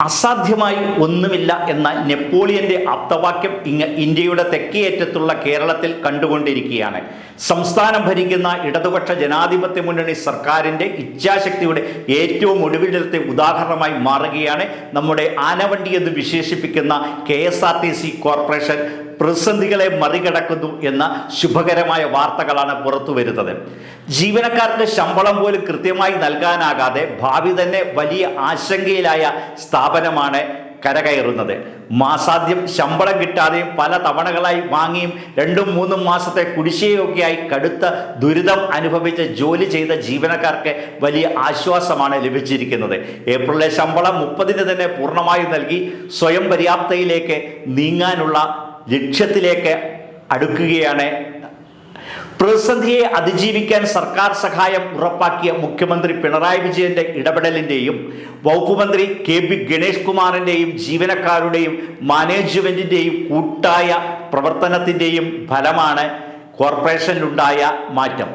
അസാധ്യമായി ഒന്നുമില്ല എന്ന നെപ്പോളിയന്റെ ആപ്തവാക്യം ഇങ്ങ് ഇന്ത്യയുടെ തെക്കേയറ്റത്തുള്ള കേരളത്തിൽ കണ്ടുകൊണ്ടിരിക്കുകയാണ്. സംസ്ഥാനം ഭരിക്കുന്ന ഇടതുപക്ഷ ജനാധിപത്യ മുന്നണി സർക്കാരിന്റെ ഇച്ഛാശക്തിയുടെ ഏറ്റവും ഒടുവിലത്തെ ഉദാഹരണമായി മാറുകയാണ് നമ്മുടെ ആനവണ്ടി എന്ന് വിശേഷിപ്പിക്കുന്ന K S R T C corporation പ്രതിസന്ധികളെ മറികടക്കുന്നു എന്ന ശുഭകരമായ വാർത്തകളാണ് പുറത്തു വരുന്നത്. ജീവനക്കാർക്ക് ശമ്പളം പോലും കൃത്യമായി നൽകാനാകാതെ ഭാവി തന്നെ വലിയ ആശങ്കയിലായ സ്ഥാപനമാണ് കരകയറുന്നത്. മാസാദ്യം ശമ്പളം കിട്ടാതെയും പല തവണകളായി വാങ്ങിയും രണ്ടും മൂന്നും മാസത്തെ കുടിശ്ശികയൊക്കെയായി കടുത്ത ദുരിതം അനുഭവിച്ച് ജോലി ചെയ്ത ജീവനക്കാർക്ക് വലിയ ആശ്വാസമാണ് ലഭിച്ചിരിക്കുന്നത്. ഏപ്രിലിലെ ശമ്പളം മുപ്പതിന് തന്നെ പൂർണമായും നൽകി സ്വയം പര്യാപ്തയിലേക്ക് നീങ്ങാനുള്ള ലക്ഷ്യത്തിലേക്ക് അടുക്കുകയാണ്. പ്രതിസന്ധിയെ അതിജീവിക്കാൻ സർക്കാർ സഹായം ഉറപ്പാക്കിയ മുഖ്യമന്ത്രി പിണറായി വിജയന്റെ ഇടപെടലിന്റെയും വകുപ്പ് മന്ത്രി കെ പി ഗണേഷ് കുമാറിന്റെയും ജീവനക്കാരുടെയും മാനേജ്മെന്റിന്റെയും കൂട്ടായ പ്രവർത്തനത്തിന്റെയും ഫലമാണ് കോർപ്പറേഷനിലുണ്ടായ മാറ്റം.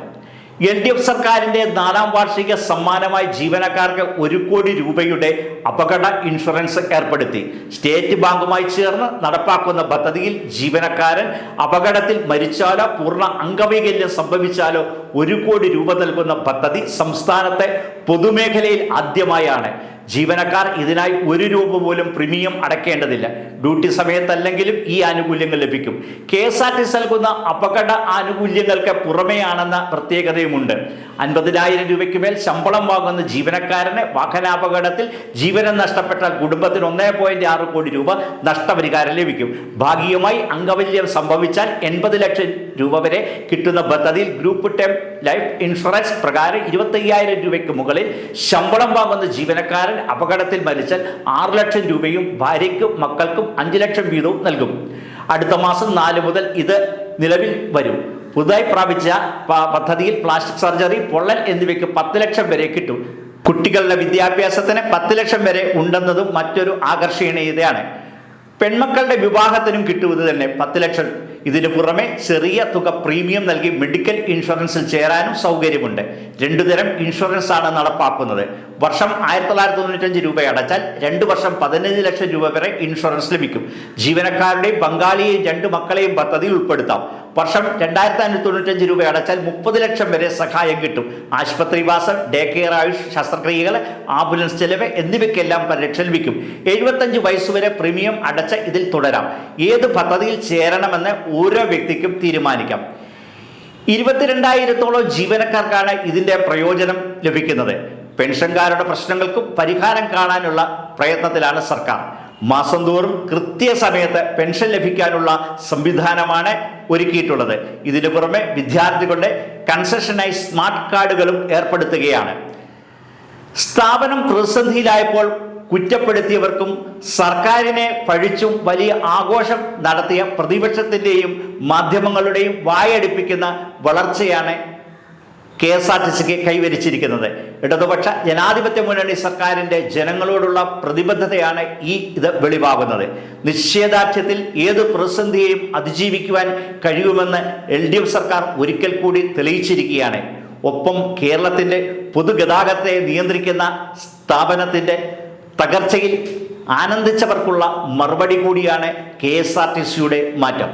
എൽ ഡി എഫ് സർക്കാരിന്റെ നാലാം വാർഷിക സമ്മാനമായി ജീവനക്കാർക്ക് ഒരു കോടി രൂപയുടെ അപകട ഇൻഷുറൻസ് ഏർപ്പെടുത്തി. സ്റ്റേറ്റ് ബാങ്കുമായി ചേർന്ന് നടപ്പാക്കുന്ന പദ്ധതിയിൽ ജീവനക്കാരൻ അപകടത്തിൽ മരിച്ചാലോ പൂർണ അംഗവൈകല്യം സംഭവിച്ചാലോ ഒരു കോടി രൂപ നൽകുന്ന പദ്ധതി സംസ്ഥാനത്തെ പൊതുമേഖലയിൽ ആദ്യമായാണ്. ജീവനക്കാർ ഇതിനായി ഒരു രൂപ പോലും പ്രീമിയം അടയ്ക്കേണ്ടതില്ല ഡ്യൂട്ടി സമയത്തല്ലെങ്കിലും ഈ ആനുകൂല്യങ്ങൾ ലഭിക്കും. K S R T C നൽകുന്ന അപകട ആനുകൂല്യങ്ങൾക്ക് പുറമെയാണെന്ന പ്രത്യേകതയുമുണ്ട്. അൻപതിനായിരം രൂപയ്ക്ക് മേൽ ശമ്പളം വാങ്ങുന്ന ജീവനക്കാരന് വാഹനാപകടത്തിൽ ജീവനം നഷ്ടപ്പെട്ടാൽ കുടുംബത്തിന് ഒന്നേ പോയിന്റ് ആറ് കോടി രൂപ നഷ്ടപരിഹാരം ലഭിക്കും. ഭാഗികമായി അംഗവല്യം സംഭവിച്ചാൽ എൺപത് ലക്ഷം രൂപ വരെ കിട്ടുന്ന പദ്ധതിയിൽ ഗ്രൂപ്പ് ടെം ലൈഫ് ഇൻഷുറൻസ് പ്രകാരം ഇരുപത്തയ്യായിരം രൂപയ്ക്ക് മുകളിൽ ശമ്പളം വാങ്ങുന്ന ജീവനക്കാരൻ അപകടത്തിൽ മരിച്ചാൽ ആറ് ലക്ഷം രൂപയും ഭാര്യയ്ക്കും മക്കൾക്കും അഞ്ച് ലക്ഷം വീതവും നൽകും. അടുത്ത മാസം നാല് മുതൽ ഇത് നിലവിൽ വരും. പുതുതായി പ്രാപിച്ച പദ്ധതിയിൽ പ്ലാസ്റ്റിക് സർജറി പൊള്ളൽ എന്നിവയ്ക്ക് പത്ത് ലക്ഷം വരെ കിട്ടും. കുട്ടികളുടെ വിദ്യാഭ്യാസത്തിന് പത്ത് ലക്ഷം വരെ ഉണ്ടെന്നതും മറ്റൊരു ആകർഷണീയതയാണ്. പെൺമക്കളുടെ വിവാഹത്തിനും കിട്ടുന്നത് തന്നെ പത്ത് ലക്ഷം ഇതിനു പുറമെ ചെറിയ തുക പ്രീമിയം നൽകി മെഡിക്കൽ ഇൻഷുറൻസിൽ ചേരാനും സൗകര്യമുണ്ട്. രണ്ടു തരം ഇൻഷുറൻസ് ആണ് നടപ്പാക്കുന്നത്. വർഷം ആയിരത്തി തൊള്ളായിരത്തി തൊണ്ണൂറ്റഞ്ച് രൂപ അടച്ചാൽ രണ്ട് വർഷം പതിനഞ്ച് ലക്ഷം രൂപ വരെ ഇൻഷുറൻസ് ലഭിക്കും. ജീവനക്കാരുടെയും പങ്കാളിയെയും രണ്ട് മക്കളെയും പദ്ധതിയിൽ ഉൾപ്പെടുത്താം. വർഷം രണ്ടായിരത്തി അഞ്ഞൂറ്റി തൊണ്ണൂറ്റഞ്ച് രൂപ അടച്ചാൽ മുപ്പത് ലക്ഷം വരെ സഹായം കിട്ടും. ആശുപത്രിവാസം ഡേ കെയർ ആയുഷ് ശസ്ത്രക്രിയകൾ ആംബുലൻസ് ചെലവ് എന്നിവയ്ക്കെല്ലാം പരിരക്ഷ ലഭിക്കും. എഴുപത്തഞ്ച് വയസ്സുവരെ പ്രീമിയം അടച്ച ഇതിൽ തുടരാം. ഏത് പദ്ധതിയിൽ ചേരണമെന്ന് ഓരോ വ്യക്തിക്കും തീരുമാനിക്കാം. ഇരുപത്തിരണ്ടായിരത്തോളം ജീവനക്കാർക്കാണ് ഇതിന്റെ പ്രയോജനം ലഭിക്കുന്നത്. പെൻഷൻകാരുടെ പ്രശ്നങ്ങൾക്കും പരിഹാരം കാണാനുള്ള പ്രയത്നത്തിലാണ് സർക്കാർ. മാസം തോറും കൃത്യസമയത്ത് പെൻഷൻ ലഭിക്കാനുള്ള സംവിധാനമാണ് ഒരുക്കിയിട്ടുള്ളത്. ഇതിനു പുറമെ വിദ്യാർത്ഥികളുടെ കൺസെഷനായി സ്മാർട്ട് കാർഡുകളും ഏർപ്പെടുത്തുകയാണ്. സ്ഥാപനം പ്രതിസന്ധിയിലായപ്പോൾ കുറ്റപ്പെടുത്തിയവർക്കും സർക്കാരിനെ പഴിച്ചും വലിയ ആഘോഷം നടത്തിയ പ്രതിപക്ഷത്തിന്റെയും മാധ്യമങ്ങളുടെയും വായടിപ്പിക്കുന്ന വളർച്ചയാണ് കെ എസ് ആർ ടി സിക്ക് കൈവരിച്ചിരിക്കുന്നത്. ഇടതുപക്ഷ ജനാധിപത്യ മുന്നണി സർക്കാരിന്റെ ജനങ്ങളോടുള്ള പ്രതിബദ്ധതയാണ് ഈ ഇത് വെളിവാകുന്നത്. നിശ്ചയദാർഢ്യത്തിൽ ഏത് പ്രതിസന്ധിയെയും അതിജീവിക്കുവാൻ കഴിയുമെന്ന് എൽ ഡി എഫ് സർക്കാർ ഒരിക്കൽ കൂടി തെളിയിച്ചിരിക്കുകയാണ്. ഒപ്പം കേരളത്തിന്റെ പൊതുഗതാഗതത്തെ നിയന്ത്രിക്കുന്ന സ്ഥാപനത്തിന്റെ തകർച്ചയിൽ ആനന്ദിച്ചവർക്കുള്ള മറുപടി കൂടിയാണ് കെ എസ് ആർ ടി സിയുടെ മാറ്റം.